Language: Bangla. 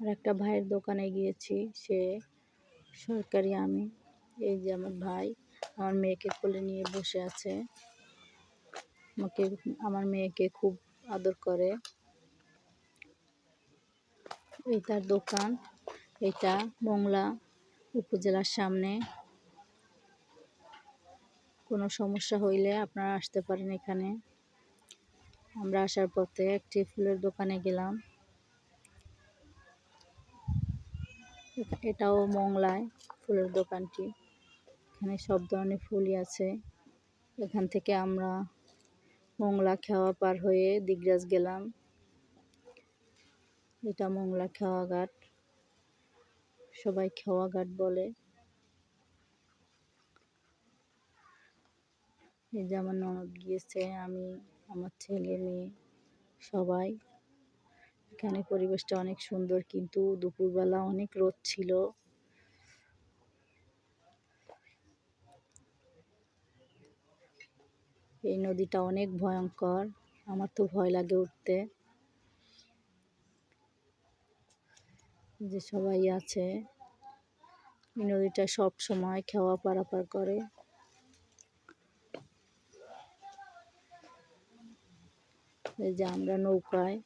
আর একটা ভাইয়ের দোকানে গিয়েছি, সে সরকারি আমি। এই যে আমার ভাই, আমার মেয়েকে কোলে নিয়ে বসে আছে। আমাকে, আমার মেয়েকে খুব আদর করে। এই তার দোকান, এটা মংলা উপজেলার সামনে। কোনো সমস্যা হইলে আপনারা আসতে পারেন এখানে। আমরা আসার পথে একটি ফুলের দোকানে গেলাম। এটাও মংলায়, ফুলের দোকানটি। এখানে সব ধরনের ফুলই আছে। এখান থেকে আমরা মংলা খেওয়া পার হয়ে দিগরাজ গেলাম। এটা মংলা খেওয়া ঘাট। সবাই খেওয়া ঘাট বলে। এই যে আমার ননদ গিয়েছে, আমি, আমার ছেলে, মেয়ে, সবাই। এখানে পরিবেশটা অনেক সুন্দর, কিন্তু দুপুরবেলা অনেক রোদ ছিল। এই নদীটা অনেক ভয়ঙ্কর, আমার তো ভয় লাগে উঠতে। যে সবাই আছে, এই নদীটা সব সময় খেওয়া পারাপার করে। এই যে আমরা নৌকায়